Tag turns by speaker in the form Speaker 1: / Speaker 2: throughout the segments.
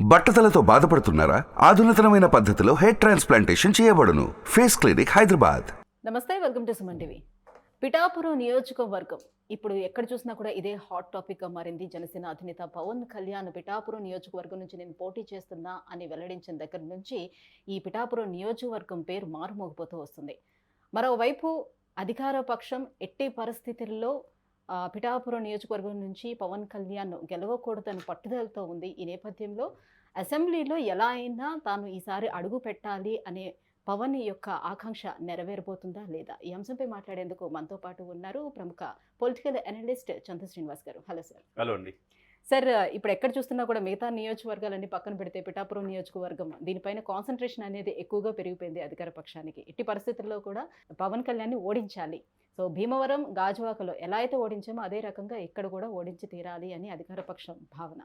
Speaker 1: బట్టతలతో బాధపడుతున్నారా? ఆధునితనమైన పద్ధతిలో హెయిర్ ట్రాన్స్ప్లాంటేషన్ చేయబడును. Face clinic Hyderabad.
Speaker 2: నమస్తే welcome to Suman TV. Pithapuram నియోజకవర్గం. ఇప్పుడు ఎక్కడ చూసినా కూడా ఇదే హాట్ టాపిక్గా మారింది. జనసేన అధినేత పవన్ కళ్యాణ్ పిఠాపురం నియోజకవర్గం నుంచి నేను పోటీ చేస్తున్నా అని వెల్లడించిన దగ్గర నుంచి ఈ పిఠాపురం నియోజకవర్గం పేరు మారుమోగిపోతూ వస్తుంది. మరోవైపు అధికార పక్షం ఎట్టి పరిస్థితుల్లో పిఠాపురం నియోజకవర్గం నుంచి పవన్ కళ్యాణ్ గెలవకూడదని పట్టుదలతో ఉంది. ఈ నేపథ్యంలో అసెంబ్లీలో ఎలా అయినా తాను ఈసారి అడుగు పెట్టాలి అనే పవన్ యొక్క ఆకాంక్ష నెరవేరబోతుందా లేదా? ఈ అంశంపై మాట్లాడేందుకు మనతో పాటు ఉన్నారు ప్రముఖ political analyst Chandra Srinivas garu. Hello sir.
Speaker 3: Hello అండి.
Speaker 2: సార్ ఇప్పుడు ఎక్కడ చూస్తున్నా కూడా మిగతా నియోజకవర్గాలన్నీ పక్కన పెడితే పిఠాపురం నియోజకవర్గం దీనిపైన కాన్సన్ట్రేషన్ అనేది ఎక్కువగా పెరిగిపోయింది అధికార పక్షానికి. ఎట్టి పరిస్థితుల్లో కూడా పవన్ కళ్యాణ్ని ఓడించాలి. సో భీమవరం గాజువాకలో ఎలా అయితే ఓడించామో అదే రకంగా ఇక్కడ కూడా ఓడించి తీరాలి అని అధికార పక్షం భావన.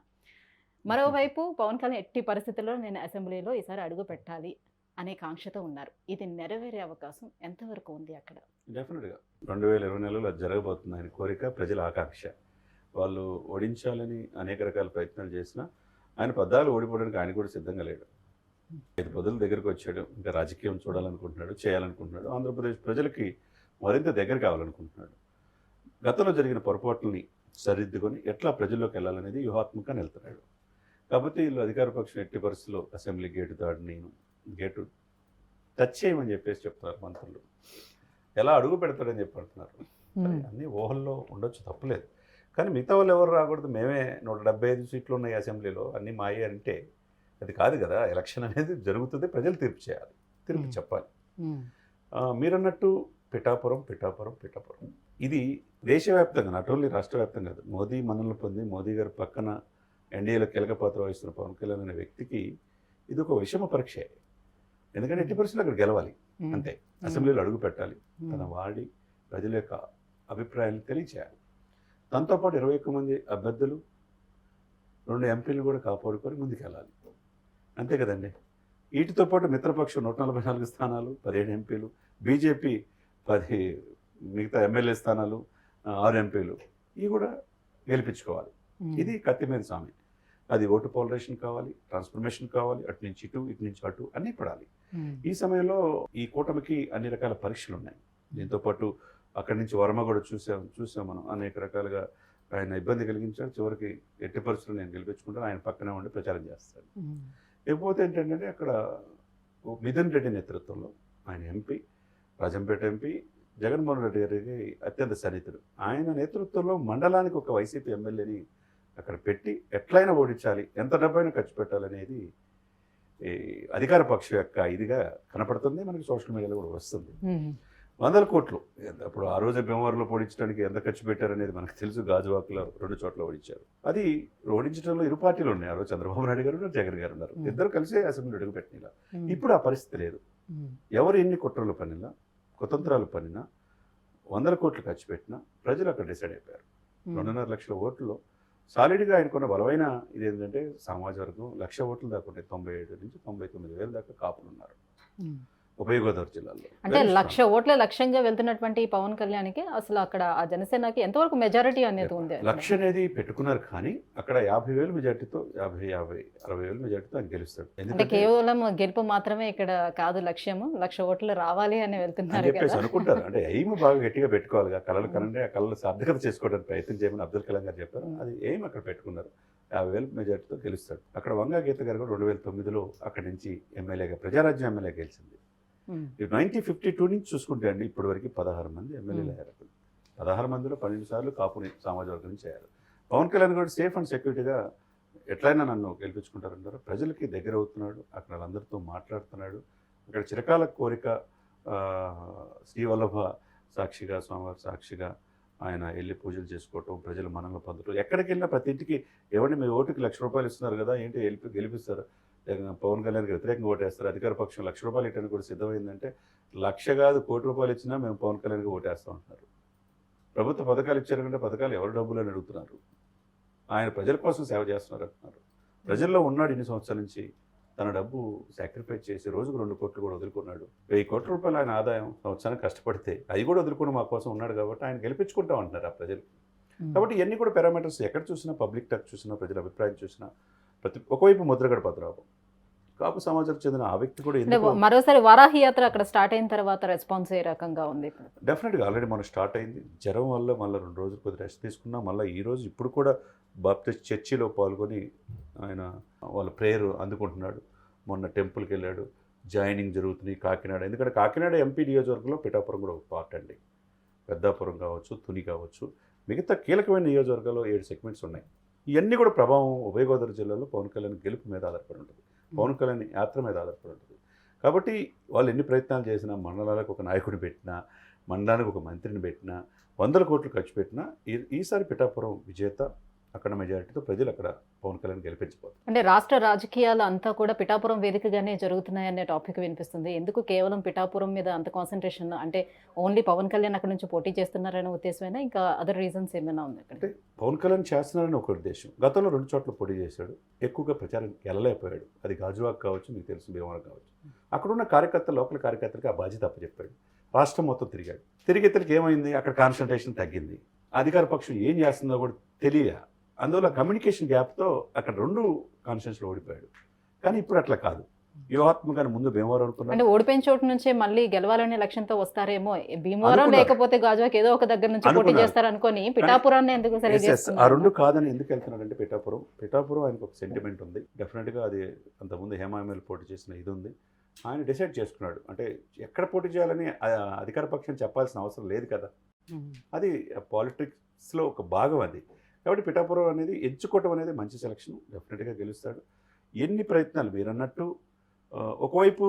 Speaker 2: మరోవైపు పవన్ కళ్యాణ్ ఎట్టి పరిస్థితుల్లో నేను అసెంబ్లీలో ఈసారి అడుగు పెట్టాలి అనే కాంక్షతో ఉన్నారు. ఇది నెరవేరే అవకాశం ఎంతవరకు ఉంది అక్కడ?
Speaker 3: డెఫినెట్గా రెండు వేల ఇరవై నెలలో జరగబోతుందని జరగబోతుంది ఆయన కోరిక ప్రజల ఆకాంక్ష. వాళ్ళు ఓడించాలని అనేక రకాల ప్రయత్నాలు చేసినా ఆయన పద్దాలు ఓడిపోవడానికి ఆయన కూడా సిద్ధంగా లేడు. ఐదు పదుల దగ్గరికి వచ్చాడు. ఇంకా రాజకీయం చూడాలనుకుంటున్నాడు చేయాలనుకుంటున్నాడు. ఆంధ్రప్రదేశ్ ప్రజలకి మరింత దగ్గర కావాలనుకుంటున్నాడు. గతంలో జరిగిన పొరపాట్లని సరిదిద్దుకొని ఎట్లా ప్రజల్లోకి వెళ్ళాలనేది వ్యూహాత్మకంగా వెళ్తున్నాడు కాబట్టి వీళ్ళు అధికార పక్షం ఎట్టి పరిస్థితుల్లో అసెంబ్లీ గేటు దాడి నేను గేటు టచ్ చేయమని చెప్పేసి చెప్తున్నారు మంత్రులు. ఎలా అడుగు పెడతాడని చెప్పి అంటున్నారు. అన్నీ ఊహల్లో ఉండొచ్చు తప్పులేదు. కానీ మిగతా వాళ్ళు ఎవరు రాకూడదు. మేమే నూట డెబ్బై ఐదు సీట్లు ఉన్నాయి అసెంబ్లీలో అన్నీ మాయే అంటే అది కాదు కదా. ఎలక్షన్ అనేది జరుగుతుంది ప్రజలు తీర్పు చేయాలి. తీర్పు. చెప్పాలి. మీరన్నట్టు పిఠాపురం పిఠాపురం పిఠాపురం. ఇది దేశవ్యాప్తంగా నాట్ ఓన్లీ రాష్ట్ర వ్యాప్తంగా కాదు మోదీ మనల్ని పొంది మోదీ గారి పక్కన ఎన్డీఏలో కీలక పాత్ర వహిస్తున్న పవన్ కళ్యాణ్ అనే వ్యక్తికి ఇది ఒక విషమ పరీక్ష. ఎందుకంటే ఎట్టి పరిస్థితుల్లో అక్కడ గెలవాలి. అంతే. అసెంబ్లీలో అడుగు పెట్టాలి. తన వాడి ప్రజల యొక్క అభిప్రాయాన్ని తెలియచేయాలి. తనతో పాటు ఇరవై ఒక్క మంది అభ్యర్థులు రెండు ఎంపీలు కూడా కాపాడుకొని ముందుకెళ్ళాలి. అంతే కదండి. వీటితో పాటు మిత్రపక్షం నూట నలభై నాలుగు స్థానాలు పదిహేడు ఎంపీలు బీజేపీ పది మిగతా ఎమ్మెల్యే స్థానాలు ఆరు ఎంపీలు ఇవి కూడా గెలిపించుకోవాలి. ఇది కత్తి మీద స్వామి. అది ఓటు పాలరేషన్ కావాలి ట్రాన్స్ఫర్మేషన్ కావాలి అటు నుంచి ఇటు ఇటు నుంచి అటు అన్నీ పడాలి. ఈ సమయంలో ఈ కూటమికి అన్ని రకాల పరీక్షలు ఉన్నాయి దీంతో పాటు అక్కడి నుంచి వర్మ కూడా చూసాం చూసాం మనం. అనేక రకాలుగా ఆయన ఇబ్బంది కలిగించాడు చివరికి ఎట్టి పరిస్థితులు నేను గెలిపించుకుంటాను ఆయన పక్కనే ఉండి ప్రచారం చేస్తాడు. ఇకపోతే ఏంటంటే అక్కడ మిథున్ రెడ్డి నేతృత్వంలో ఆయన ఎంపీ రాజంపేట ఎంపీ జగన్మోహన్ రెడ్డి గారికి అత్యంత సన్నిహితుడు. ఆయన నేతృత్వంలో మండలానికి ఒక వైసీపీ ఎమ్మెల్యేని అక్కడ పెట్టి ఎట్లయినా ఓడించాలి ఎంత డబ్బైనా ఖర్చు పెట్టాలనేది ఈ అధికార పక్షం యొక్క ఇదిగా కనపడుతుంది. మనకి సోషల్ మీడియాలో కూడా వస్తుంది. వందల కోట్లు. అప్పుడు ఆ రోజు భీమవరంలో ఓడించడానికి ఎంత ఖర్చు పెట్టారనేది మనకు తెలుసు. గాజువాకలో రెండు చోట్ల ఓడించారు. అది ఓడించడంలో ఇరు పార్టీలు ఉన్నాయి. ఆ రోజు చంద్రబాబు నాయుడు గారు జగన్ గారు ఉన్నారు. ఇద్దరు కలిసి అసెంబ్లీ అడుగు పెట్టిన. ఇప్పుడు ఆ పరిస్థితి లేదు. ఎవరు ఎన్ని కుట్రలు పనినా కుతంత్రాలు పనినా వందల కోట్లు ఖర్చు పెట్టినా ప్రజలు అక్కడ డిసైడ్ అయిపోయారు. రెండున్నర లక్షల ఓట్లలో సాలిడ్గా ఆయనకున్న బలమైన ఇది ఏంటంటే సమాజ వర్గం లక్ష ఓట్లు దాకా ఉంటాయి తొంభై ఏడు నుంచి తొంభై తొమ్మిది వేల దాకా కాపులు ఉన్నారు. ఉభయ గోదావరి జిల్లాలో
Speaker 2: అంటే లక్ష. ఓట్ల లక్ష్యంగా వెళ్తున్నటువంటి పవన్ కళ్యాణ్కి అసలు అక్కడ ఆ జనసేనకి ఎంతవరకు మెజారిటీ అనేది ఉంది
Speaker 3: లక్ష అనేది పెట్టుకున్నారు కానీ అక్కడ యాభై వేలు మెజార్టీతో యాభై యాభై అరవై వేలు మెజార్టీతో ఆయన గెలుస్తాడు.
Speaker 2: అంటే కేవలం గెలుపు మాత్రమే ఇక్కడ కాదు లక్ష్యము. లక్ష ఓట్లు రావాలి అని వెళ్తున్నారు
Speaker 3: చెప్పేసి అనుకుంటారు. అంటే ఎయిమ్ బాగా గట్టిగా పెట్టుకోవాలి కళలు కనండి ఆ కళలు సార్థకత చేసుకోవడానికి ప్రయత్నం చేయమని అబ్దుల్ కలాం గారు చెప్పారు. అది ఎయిమ్ అక్కడ పెట్టుకున్నారు? యాభై వేలు మెజార్టీతో గెలుస్తాడు. అక్కడ వంగా గీత గారు కూడా రెండు వేల తొమ్మిదిలో అక్కడి నుంచి ఎమ్మెల్యేగా ప్రజారాజ్యం ఎమ్మెల్యే గెలిచింది. నైన్టీన్ ఫిఫ్టీ టూ నుంచి చూసుకుంటే అండి ఇప్పటి వరకు పదహారు మంది ఎమ్మెల్యేలు. అయ్యారు. పదహారు మందిలో పన్నెండు సార్లు కాపుని సామాజిక వర్గం నుంచి అయ్యారు. పవన్ కళ్యాణ్ కూడా సేఫ్ అండ్ సెక్యూరిటీగా ఎట్లయినా నన్ను గెలిపించుకుంటారంటారు? ప్రజలకి దగ్గర అవుతున్నాడు అక్కడ వాళ్ళందరితో మాట్లాడుతున్నాడు. అక్కడ చిరకాల కోరిక ఆ, శ్రీవల్లభ సాక్షిగా స్వామివారి సాక్షిగా ఆయన వెళ్ళి పూజలు చేసుకోవటం ప్రజలు మనల్ని పొందటం. ఎక్కడికి వెళ్ళినా ప్రతి ఇంటికి ఎవరిని మీ ఓటుకి లక్ష రూపాయలు ఇస్తున్నారు కదా ఏంటి గెలిపి గెలిపిస్తారు? పవన్ కళ్యాణ్కి వ్యతిరేకంగా ఓటేస్తారు అధికార పక్షం లక్ష రూపాయలు ఇవ్వడానికి కూడా సిద్ధమైందంటే లక్ష కాదు కోటి రూపాయలు ఇచ్చినా మేము పవన్ కళ్యాణ్కి ఓటేస్తాం అంటున్నారు ప్రభుత్వ పథకాలు ఇచ్చారంటే పథకాలు ఎవరు డబ్బులు అని అడుగుతున్నారు? ఆయన ప్రజల కోసం సేవ చేస్తున్నారు అంటున్నారు. ప్రజల్లో ఉన్నాడు ఇన్ని సంవత్సరాల నుంచి తన డబ్బు సాక్రిఫైస్ చేసి రోజుకు రెండు కోట్లు కూడా వదులుకున్నాడు. వెయ్యి కోట్ల రూపాయలు ఆయన ఆదాయం సంవత్సరానికి కష్టపడితే అవి కూడా వదులుకుని మా కోసం ఉన్నాడు కాబట్టి ఆయన గెలిపించుకుంటాం అంటున్నారు ఆ ప్రజలు. కాబట్టి ఇవన్నీ కూడా పారామీటర్స్ ఎక్కడ చూసినా పబ్లిక్ టచ్ చూసినా ప్రజల అభిప్రాయం చూసినా ప్రతి ఒకవైపు ముద్రగడ పద్మనాభం కాపు సమాజానికి చెందిన ఆ వ్యక్తి కూడా
Speaker 2: మరోసారి వారాహి యాత్ర అక్కడ స్టార్ట్ అయిన తర్వాత రెస్పాన్స్ ఏ రకంగా ఉంది
Speaker 3: డెఫినెట్గా ఆల్రెడీ మనం స్టార్ట్ అయింది. జ్వరం వల్ల మళ్ళీ రెండు రోజులు కొద్ది రెస్ట్ తీసుకున్నా మళ్ళీ ఈ రోజు ఇప్పుడు కూడా బాప్టిస్ట్ చర్చిలో పాల్గొని ఆయన వాళ్ళ ప్రేయర్ అందుకుంటున్నాడు. మొన్న టెంపుల్కి వెళ్ళాడు. జాయినింగ్ జరుగుతుంది కాకినాడ. ఎందుకంటే కాకినాడ ఎంపీ నియోజకవర్గంలో పిఠాపురం కూడా ఒక పార్ట్ అండి. పెద్దాపురం కావచ్చు తుని కావచ్చు. మిగతా కీలకమైన నియోజకవర్గాల్లో ఏడు సెగ్మెంట్స్ ఉన్నాయి. ఇవన్నీ కూడా ప్రభావం ఉభయ గోదావరి జిల్లాలో పవన్ కళ్యాణ్ గెలుపు మీద ఆధారపడి ఉంటుంది. పవన్ కళ్యాణ్ యాత్ర మీద ఆధారపడి ఉంటుంది. కాబట్టి వాళ్ళు ఎన్ని ప్రయత్నాలు చేసినా మండలాలకు ఒక నాయకుడిని పెట్టినా మండలానికి ఒక మంత్రిని పెట్టినా వందల కోట్లు ఖర్చు పెట్టినా ఈ- ఈసారి పిఠాపురం విజేత అక్కడ మెజారిటీతో ప్రజలు అక్కడ పవన్ కళ్యాణ్ గెలిపించబోతున్నారు.
Speaker 2: అంటే రాష్ట్ర రాజకీయాలు అంతా కూడా పిఠాపురం వేదికగానే జరుగుతున్నాయనే టాపిక్ వినిపిస్తుంది. ఎందుకు కేవలం పిఠాపురం మీద అంత కాన్సన్ట్రేషన్ అంటే ఓన్లీ పవన్ కళ్యాణ్ అక్కడ నుంచి పోటీ చేస్తున్నారనే ఉద్దేశమేనా? ఇంకా అదర్ రీజన్స్ ఏమైనా ఉంది అక్కడ?
Speaker 3: అంటే పవన్ కళ్యాణ్ చేస్తున్నారని ఒక ఉద్దేశం. గతంలో రెండు చోట్ల పోటీ చేశాడు. ఎక్కువగా ప్రచారం వెళ్ళలేకపోయాడు అది గాజువాక్ కావచ్చు మీకు తెలుసు భీమవరం కావచ్చు. అక్కడున్న కార్యకర్తలు లోకల్ కార్యకర్తలకి ఆ బాధ్యత అప్పచెప్పాడు. రాష్ట్రం మొత్తం తిరిగాడు. తిరిగి ఇతనికి ఏమైంది? అక్కడ కాన్సన్ట్రేషన్ తగ్గింది. అధికార పక్షం ఏం చేస్తుందో కూడా తెలియ అందువల్ల కమ్యూనికేషన్ గ్యాప్తో అక్కడ రెండు కాన్స్టిట్యూన్స్లో ఓడిపోయాడు. కానీ ఇప్పుడు అట్లా కాదు. వ్యూహాత్మకంగా ముందు భీమవరం అనుకున్నాడు.
Speaker 2: అంటే ఓడిపోయిన చోటు నుంచే మళ్ళీ గెలవాలనే లక్ష్యంతో వస్తారేమో. భీమవరం. లేకపోతే గాజువాక్ ఏదో ఒక దగ్గర నుంచి పోటీ
Speaker 3: అనుకున్నారు.
Speaker 2: చేస్తారనుకొని పిఠాపురాన్ని ఎందుకు.
Speaker 3: ఆ రెండు కాదని ఎందుకు వెళ్తున్నాడంటే పిఠాపురం. పిఠాపురం ఆయనకు ఒక సెంటిమెంట్ ఉంది. డెఫినెట్గా అది అంతకుముందు హేమామేలు పోటీ చేసిన ఇది ఉంది. ఆయన డిసైడ్ చేసుకున్నాడు. అంటే ఎక్కడ పోటీ చేయాలని అధికార పక్షం చెప్పాల్సిన అవసరం లేదు కదా. అది పాలిటిక్స్లో ఒక భాగం అది. కాబట్టి పిఠాపురం అనేది ఎంచుకోవటం అనేది మంచి సెలక్షన్ డెఫినెట్గా గెలుస్తాడు. ఎన్ని ప్రయత్నాలు మీరన్నట్టు ఒకవైపు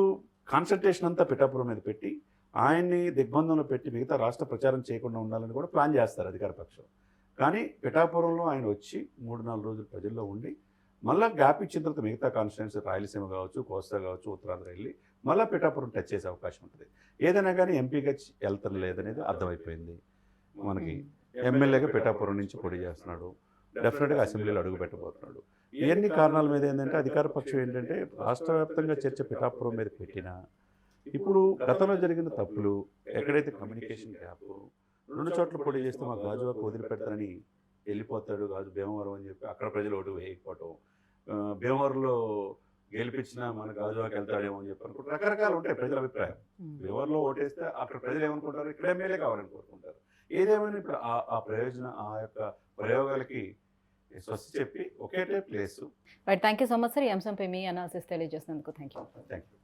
Speaker 3: కాన్సన్ట్రేషన్ అంతా పిఠాపురం మీద పెట్టి ఆయన్ని దిగ్బంధంలో పెట్టి మిగతా రాష్ట్ర ప్రచారం చేయకుండా ఉండాలని కూడా ప్లాన్ చేస్తారు అధికార పక్షం. కానీ పిఠాపురంలో ఆయన వచ్చి మూడు నాలుగు రోజులు ప్రజల్లో ఉండి మళ్ళీ గ్యాప్ ఇచ్చిన తర్వాత మిగతా కాన్స్టిట్యున్సీ రాయలసీమ కావచ్చు కోస్తా కావచ్చు ఉత్తరాంధ్ర వెళ్ళి మళ్ళీ పిఠాపురం టచ్ చేసే అవకాశం ఉంటుంది. ఏదైనా కానీ ఎంపీగా వెళ్తారు లేదనేది అర్థమైపోయింది. మనకి ఎమ్మెల్యేగా పిఠాపురం నుంచి పోటీ చేస్తున్నాడు డెఫినెట్గా అసెంబ్లీలో అడుగు పెట్టబోతున్నాడు. ఇవన్నీ కారణాల మీద ఏంటంటే అధికార పక్షం ఏంటంటే రాష్ట్ర వ్యాప్తంగా చర్చ పిఠాపురం మీద పెట్టినా ఇప్పుడు గతంలో జరిగిన తప్పులు ఎక్కడైతే కమ్యూనికేషన్ గ్యాప్ రెండు చోట్ల పోటీ చేస్తే మా గాజువాకు వదిలిపెడతారని వెళ్ళిపోతాడు గాజు భీమవరం అని చెప్పి అక్కడ ప్రజలు ఓటు వేయకపోవటం. భీమవరంలో గెలిపించిన మన గాజువాకి వెళ్తాడేమో అని చెప్పి అనుకుంటారు రకరకాలు ఉంటాయి ప్రజల అభిప్రాయం. భీమవరంలో ఓటేస్తే అక్కడ ప్రజలు ఏమనుకుంటారు? ఇక్కడ ఎమ్మెల్యే కావాలని కోరుకుంటారు. ఏదేమైనా ఇప్పుడు ఆ ప్రయోజనం ఆ యొక్క ప్రయోగాలకి స్వస్తి చెప్పి ఒకేటే place.
Speaker 2: Right thank you so much sir ఈ అంశంపై మీ అనాలిసిస్ తెలియజేసినందుకు థ్యాంక్ యూ
Speaker 3: థ్యాంక్ యూ